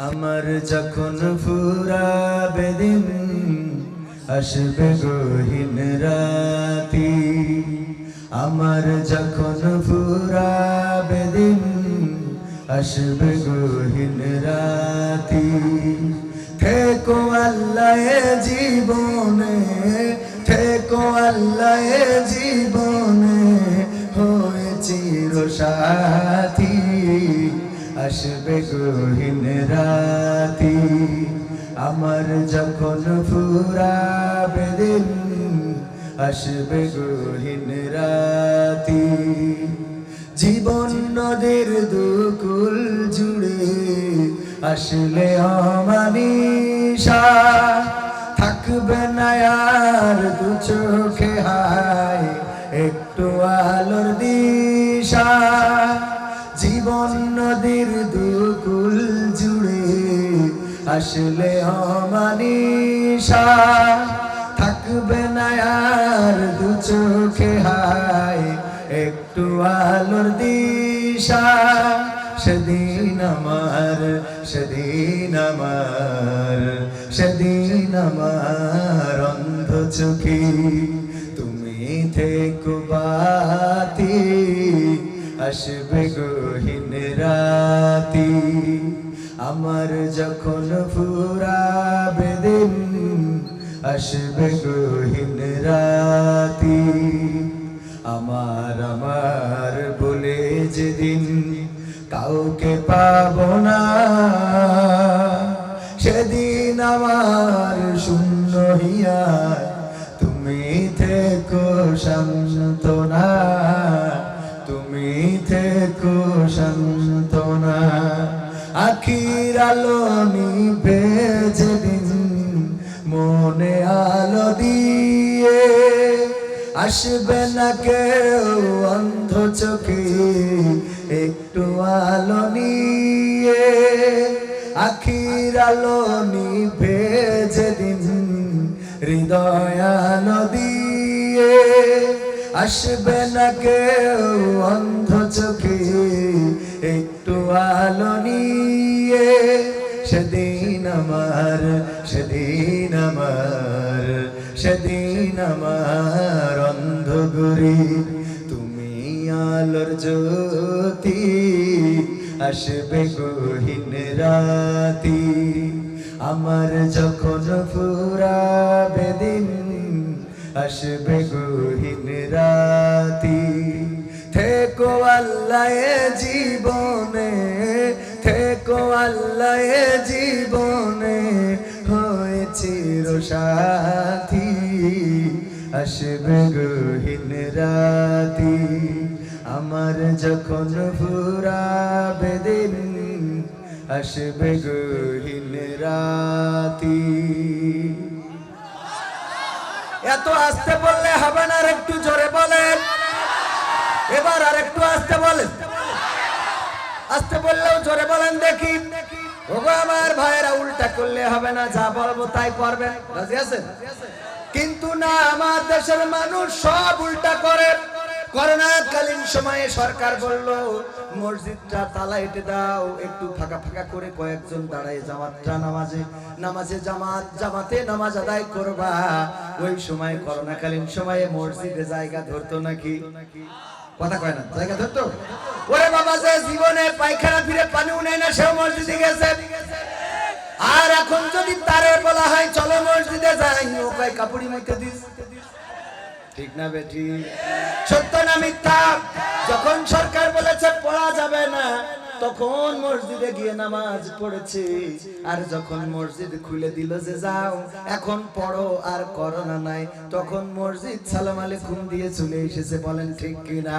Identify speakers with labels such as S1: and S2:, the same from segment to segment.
S1: আমার যখন ফুরাবে দিন, আসবে গহীন রাতি। আমার যখন ফুরাবে দিন, আসবে গহীন রাতি। থেকো আল্লাহ জীবনে, থেকো আল্লাহ জীবনে হয়ে চির সাথী আসবে গহীন রাতি, আমার যখন ফুরাবে দিন, আসবে গহীন রাতি। জীবন নদীর দুকুল জুড়ে আসলে অমানিসা, থাকবে না দু চোখে হায়। আসলে অমানিসা। থাকবে না আর দু চোখে হায়, একটু আলোর দিশা। সেদিন আমার সেদিন আমার সেদিন আমার অন্ধ চোখে তুমি থেকো বাতি, আসবে গহীন রাতি। আমার যখন ফুরাবে দিন আসবে গহীন রাতি, আমার আমার বলে যেদিন কাউকে পাব না, সেদিন আমার শূন্য হিয়া তুমি থেকো শান্তনা তুমি আলো নিভে যেদিন মনে আলো দিয়ে। আসবে না কেউ অন্ধ চোখে, একটু আলো নিয়ে। আখির আলো নিভে যেদিন হৃদয় আলো দিয়ে। আসবে না কেউ অন্ধ চোখে একটু আলো নিয়ে, সেদিন আমার সেদিন আমার সেদিন আমার অন্ধ গরি তুমি আলোর জ্যোতি, আসবে গহীন রাতি। আমার যখন ফুরাবে দিন, আসবে গহীন রাতি। থেকো আল্লাহ জীবনে, থেকো আল্লাহ জীবনে, হয়ে চির সাথী আসবে গহীন রাতি। আমার যখন ফুরাবে দিন, আসবে গহীন রাতি। এত আসতে বললে হবে না একটু জোরে বলেন। এবার আর একটু আসতে বলেন আসতে বললেও জোরে বলেন দেখি। ওগো আমার ভাইয়েরা, উল্টা করলে হবে না, যা বলব তাই করবেন। রাজি আছেন? কিন্তু না, আমার দেশের মানুষ সব উল্টা করে। করোনাকালীন সময়ে সরকার বলল, মসজিদটা তালা এটে দাও, একটু ফাঁকা ফাঁকা করে কয়েকজন দাঁড়ায় জামাতটা নামাজে। নামাজে জামাত, জামাতে নামাজ আদায় করবা। ওই সময়, করোনাকালীন সময়ে মসজিদে জায়গা ধরতো নাকি? কথা কয় না, জায়গা ওরে বাবা জীবনে পায়খানা ফিরে পানি উনে না মসজিদে গেছে। আর এখন যদি তারে বলা হয়, চলো মসজিদে যাই, ও কয়, কাপড়ি মাইতে দিস। ঠিক না বেটি সত্য না মিথ্যা? যখন সরকার বলেছে, পড়া যাবে না। তখন মসজিদে গিয়ে নামাজ পড়েছে। আর যখন মসজিদ খুলে দিল যে যাও, এখন পড়ো আর করোনা নাই। তখন মসজিদ সালাম আলাইকুম দিয়ে চলে এসেছে, বলেন ঠিক কিনা?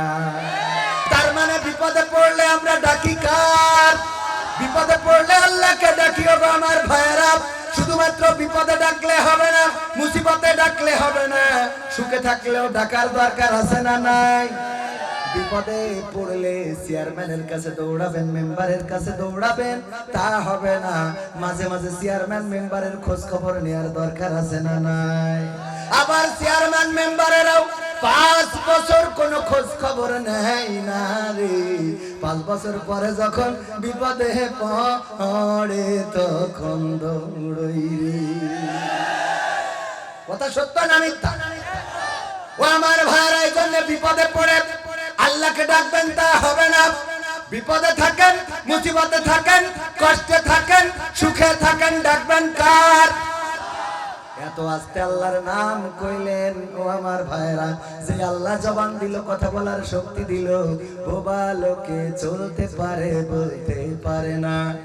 S1: তার মানে বিপদে পড়লে আমরা ডাকি কার? বিপদে পড়লে আল্লাহকে ডাকি, ওগো আমার ভাইয়েরা। শুধুমাত্র বিপদে ডাকলে হবে না, মুসিবতে ডাকলে হবে না। সুখে থাকলেও ডাকার দরকার আছে না নাই? বিপদে পড়লে চেয়ারম্যানের কাছে দৌড়াবেন, মেম্বারের কাছে দৌড়াবেন, তা হবে না। মাঝে মাঝে চেয়ারম্যান মেম্বারের খোঁজ খবর নেওয়ার দরকার আছে না নাই? আবার চেয়ারম্যান মেম্বারেরাও পাঁচ বছর কোনো খোঁজ খবর নেই না রে। পাঁচ বছর পরে যখন বিপদে পড়ে তখন দৌড়ই রে। কথা সত্য না মিথ্যা? ও আমার ভাইয়ের এই জন্য বিপদে পড়ে আল্লাহকে ডাকবেন, তা হবে না। বিপদে থাকেন, মুসিবতে থাকেন, কষ্টে থাকেন, সুখে থাকেন, ডাকবেন কার? এত আস্তে আল্লাহর নাম কইলেন, ও আমার ভাইরা, যে আল্লাহ জবান দিল, কথা বলার শক্তি দিল, বোবা লোকে চলতে পারে, বলতে পারে না।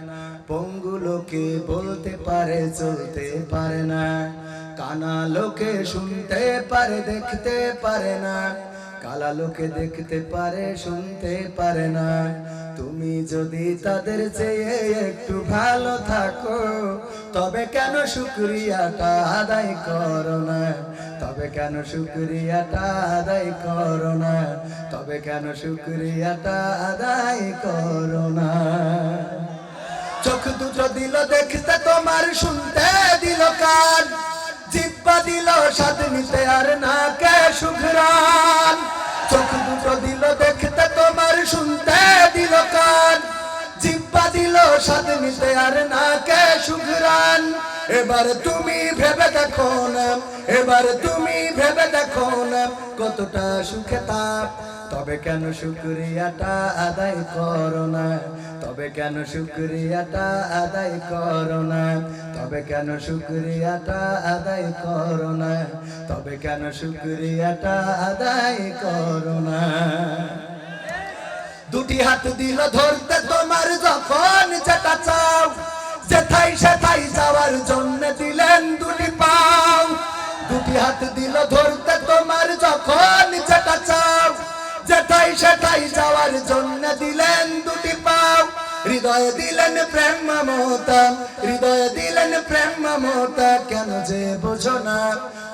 S1: পঙ্গু লোকে বলতে পারে, চলতে পারে না। কানা লোকে শুনতে পারে, দেখতে পারে না। কালা লোকে দেখতে পারে, শুনতে পারে না। তুমি যদি তাদের চেয়ে একটু ভালো থাকো, তবে কেন শুক্রিয়াটা আদায় করো না? তবে কেন শুক্রিয়াটা আদায় করো না? তবে কেন শুক্রিয়াটা আদায় করো না? চোখ দুটো দিল দেখতে, তোমার শুনতে দিল কান। জিব্বা দিল, স্বাদ নিতে না কে সুঘরান চোখ দুটো দিল দেখতে তোমার, শুনতে দিল কান। জিব্বা দিল, স্বাদ নিতে আর না কে সুঘরান এবার তুমি ভেবে দেখো না, এবার তুমি ভেবে দেখো না কতটা সুখে তাপ। তবে কেন শুক্রিয়াটা আদায় করো না? তবে কেন শুক্রিয়াটা আদায় করো না? তবে কেন শুক্রিয়াটা আদায় করো না? তবে কেন শুক্রিয়াটা আদায় করো না? দুটি হাত দিল ধরতে তোমার যখন যেটা চাও। যেথাই সেথাই যাওয়ার জন্য দিলেন দুটি পাও। দুটি হাত দিল ধরতে তোমার যখন যেটা চাও। যেথাই সেথাই যাওয়ার জন্য দিলেন দুটি পাও। হৃদয় দিলেন প্রেম মমতা, হৃদয় দিলেন প্রেম মমতা, কেন যে বোঝো না।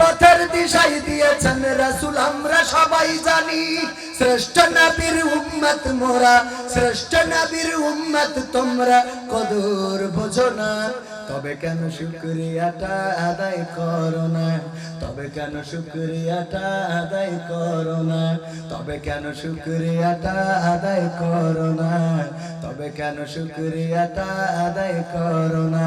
S1: পথের দিশাই দিয়েছেন রাসুল, আমরা সবাই জানি শ্রেষ্ঠ নবীর উম্মত মোরা, শ্রেষ্ঠ নবীর উম্মত তোমরা, কদর বোঝো না তবে কেন শুক্রিয়াটা আদায় করো না? তবে কেন শুক্রিয়াটা আদায় করো না? তবে কেন শুক্রিয়াটা আদায় করো না? তবে কেন শুক্রিয়াটা আদায় করো না?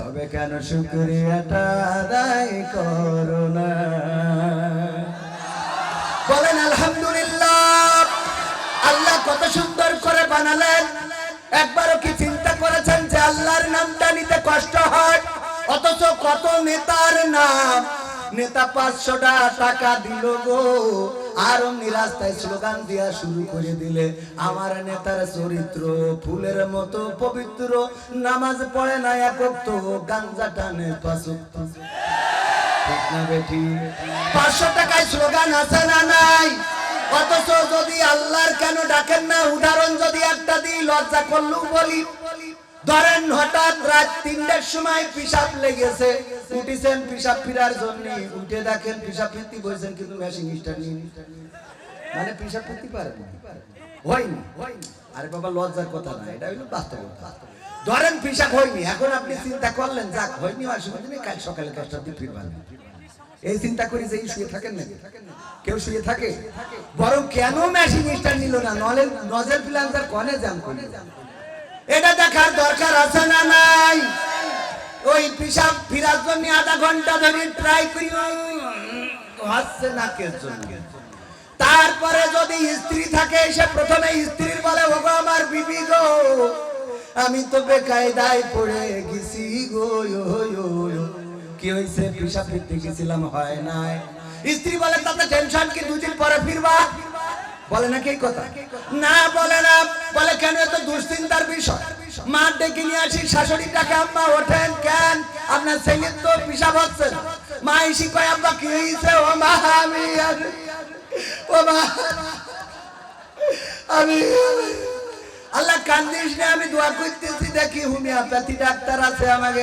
S1: তবে কেন শুক্রিয়াটা আদায় করো না? বলেন, আলহামদুলিল্লাহ। আল্লাহ কত সুন্দর করে বানালেন। একবারও কি চিন্তা করেছেন যে আল্লাহর নামটা নিতে কষ্ট হয়? অথচ কত নেতার নাম। নেতা পাঁচশোটা টাকা দিল গো। আর অমনি রাস্তায় স্লোগান দিয়া শুরু করে দিলে। আমার নেতার চরিত্র ফুলের মতো পবিত্র। নামাজ পড়ে না একক তো গাঞ্জা টানে পাঁচক পাঁচশো টাকায় স্লোগান আছে না নাই? অথচ যদি আল্লাহর কেন ডাকেন না? উদাহরণ যদি একটা দিই, লজ্জা করলেও বলি। ধরেন হঠাৎ রাত তিনটার সময় পিসাব লেগেছে, উঠিছেন পিসাব ফিরার জন্য উঠে দেখেন পিসাব ফিরতি বলছেন কিন্তু মেশিন স্টার নিয়ে মানে পিসাব ফিরতে পারে না হয়নি। আরে বাবা, লজ্জার কথা না, এটা ধরেন পিসাব হয়নি, এখন আপনি চিন্তা করলেন, যাক, হয়নি অসুবিধা নেই কাল সকালে দশটার দিকে ফিরবেন। এই চিন্তা করি যে শুয়ে থাকেন নাকি? কেউ শুয়ে থাকে? বরং কেন মেশিন স্টার নিল না? নলেন নজেল প্লান্টার কনে জাম করে এটা দেখার দরকার আছে না নাই? ওই পিসাব ফিরার জন্য আধা ঘণ্টা ধরে ট্রাই করি। হচ্ছে না কে তারপরে যদি স্ত্রী থাকে, সে প্রথমে স্ত্রীর বলে, ওগো আমার বিবি গো, আমি তো বেকায়দায় পড়ে গেছি গো। কি হয়েছে পিসা ফিরতে গেছিলাম, হয় নাই। স্ত্রী বলে, তাতে টেনশন কি? দুদিন পরে ফিরবা? বলে না কি কথা? না, বলে না। বলে কেন এত দুশ্চিন্তার বিষয়? মা ডেকে নিয়ে আসি শাশুড়িটাকে, আম্মা, ওঠেন, কেন? আপনার ছেলের তো পিসাব হচ্ছে না। মা ইসি কয়, আব্বা, কি হয়েছে? ও মা, আমি ও মা, আমি আল্লাহ কান্দিস না, আমি দোয়া করতেছি, দেখি হোমিওপ্যাথি ডাক্তার আছে আমাকে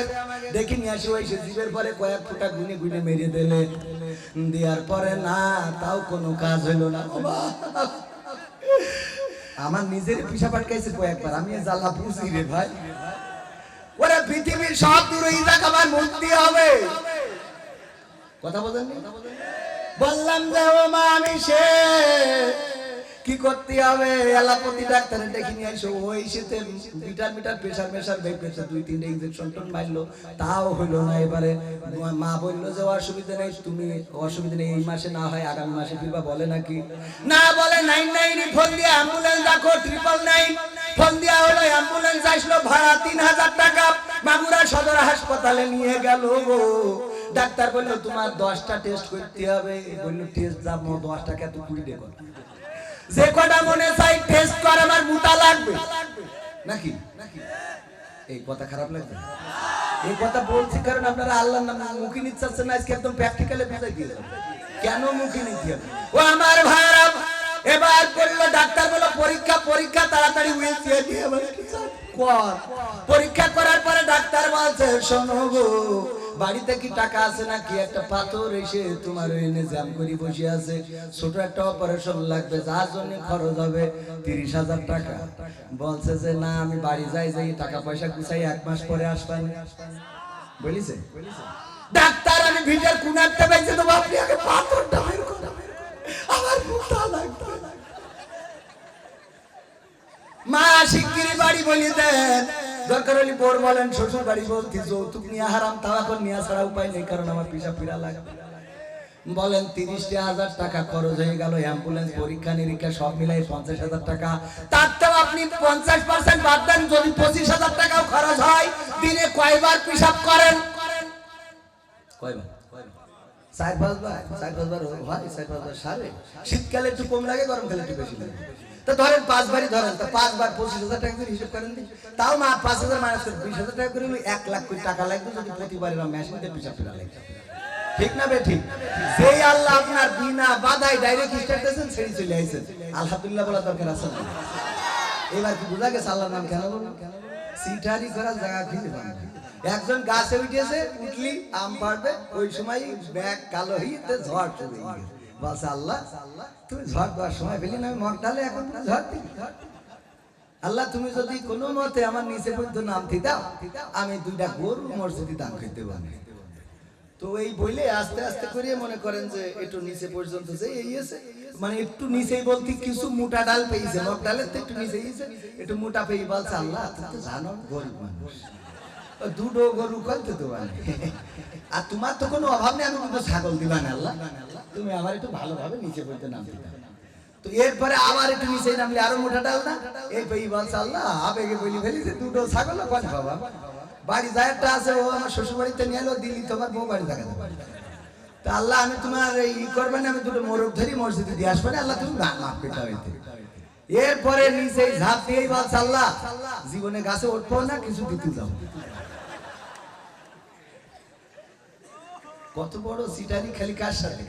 S1: দেখি আসি ওই সে জীবের পরে কয়েক ফুটা গুনে গুনে মেরে দিলে দেওয়ার পরে না, তাও কোনো কাজ হলো না। আমার নিজের পিসা পাটকাইছে কয়েকবার, আমি জ্বালা বুঝি রে ভাই। ওরে পৃথিবীর সব দূর ইজাক আমার মুক্তি হবে। কথা বলেন বললাম যে, ও মা, আমি সে কি করতে হবে? এলাপতি ডাক্তারে ডেকে নিয়ে আসো ওই সেতে মিটার মিটার প্রেশার বের করছে। দুই তিনটে ইঞ্জেকশন টন মারলো। তাও হইল না এবারে। মা বলল যে, অসুবিধা নেই, তুমি অসুবিধা নেই। এই মাসে না হয়, আগামী মাসে ফিরবা বলে নাকি? না বলে নাইন নাইন ফোন দিয়ে অ্যাম্বুলেন্স রাখো ট্রিপল নাইন ফোন দেওয়া হলো অ্যাম্বুলেন্স আসলো, ভাড়া তিন হাজার টাকা। মাগুরা সদর হাসপাতালে নিয়ে গেল গো। ডাক্তার বলল, তোমার দশটা টেস্ট করতে হবে। বলল টেস্ট যাব, দশটাকে এত কুড়ি দেখো যে কটা মনে চাই টেস্ট কর, আমার মুতা লাগবে। নাকি? এই কথা খারাপ লাগবে এই কথা বলছি কারণ আপনারা আল্লাহর নাম মুখে নিচ্ছেন না, আজকে একদম প্র্যাকটিক্যালে বুঝাই দিয়ে। কেন মুখে নিতে ও আমার ভাইরা এবার বলল ডাক্তার বলল, পরীক্ষা পরীক্ষা, তাড়াতাড়ি হুইল দিয়ে দিয়ে পরীক্ষা করার পরে ডাক্তার বলছে, শোনো গো বাড়িতে কি টাকা আছে নাকি? একটা পাথর এসে তোমার এনে জ্যাম করে বসে আছে। ছোট একটা অপারেশন লাগবে, যার জন্য খরচ হবে তিরিশ হাজার টাকা। বলছে যে, না, আমি বাড়ি যাই যাই, টাকা পয়সা গুছাই, এক মাস পরে আসবেন। বলিছে। ডাক্তার, আমি ভিটার কুনারটা বেঁচে দেবো? আপনি আগে পাথরটা বের আমার মুখটা লাগবে। মা শিগগিরি বাড়ি বলি দেন। দরকার হলে বোর বলেন শ্বশুর বাড়ি বলতি যৌতুক নিয়ে হারাম তাও এখন নিয়ে ছাড়া উপায় নেই, কারণ আমার পিসা ফিরা লাগবে। বলেন, তিরিশটা হাজার টাকা খরচ হয়ে গেল অ্যাম্বুলেন্স পরীক্ষা, নিরীক্ষা, সব মিলাই পঞ্চাশ হাজার টাকা। তার তো আপনি পঞ্চাশ পার্সেন্ট বাদ দেন, যদি পঁচিশ হাজার টাকাও খরচ হয়, দিনে কয়বার পিসাব করেন? কয়বার? চার পাঁচবার চার পাঁচবার হয়, চার পাঁচবার সারে। শীতকালে একটু কম লাগে, গরমকালে একটু বেশি লাগে। তো ধরেন পাঁচবারই ধরেন, তো পাঁচবার পঁচিশ হাজার টাকা করে হিসাব করেন তাও মা পাঁচ হাজার মাইনাস করে বিশ হাজার টাকা করে এক লাখ কোটি টাকা লাগবে যদি প্রতিবার এরকম মেশিনতে পিছাব ফেরা লাগবে। ঠিক না বে ঠিক? সেই আল্লাহ আপনার বিনা বাধাই ডাইরেক্ট স্টার্ট চলে আইছেন আলহামদুলিল্লাহ বলা দরকার আছে না? এবার কি বোঝা গেছে আল্লাহর নাম কেন সিটারি করার জায়গা একজন গাছে উঠেছে উঠলি আম পারবে ওই সময় ব্যাগ কালো হয়ে তে ঝড় চলে গেছে আল্লাহ তুমি ঝড় দেওয়ার সময় পেলি না, আমি মগ ডালে এখন ঝড় দিলি। আল্লাহ, তুমি যদি কোনো মতে আমার নিচে পর্যন্ত নাম দিতাম আমি দুইটা গরু মসজিদে দান করতে পারি তো এই বইলে আস্তে আস্তে করে মনে করেন যে একটু নিচে পর্যন্ত যে আছে মানে একটু নিচেই বলতে কিছু মোটা ডাল পেয়েছে মগ ডালের তো একটু নিচে গেছে একটু মোটা পেয়ে বলছে, আল্লাহ তুমি তো জানো, গরিব মানুষ। দুটো গরু করতে তো আর তোমার তো কোনো অভাব নেই, আমি দুটো ছাগল না আল্লাহ। তুমি আমার একটু ভালোভাবে নিচে পড়তে নাম দিবা তো এরপরে আবার একটু নিচে নামলে আরও মোটা ডাল না? এই বলছে আল্লাহ আবেগে বলি ফেলিছে দুটো ছাগল কন বাবা? বাড়ি যায় একটা আছে, ও আমার শ্বশুর বাড়িতে নিয়ে এলো, দিল্লি তোমার বউ বাড়ি থাকা তা আল্লাহ, আমি তোমার ই করবে না আমি দুটো মোরগ ধরি, মসজিদে দিয়ে আসবে না আল্লাহ তুমি মা- মাফ পেটা হইতে এরপরে নিচে ঝাঁপ দিয়েই বলছে আল্লাহ, জীবনে গাছে উঠবো না, কিছু দিতে যাও। কত বড় সিটারি খালি কার সাথে?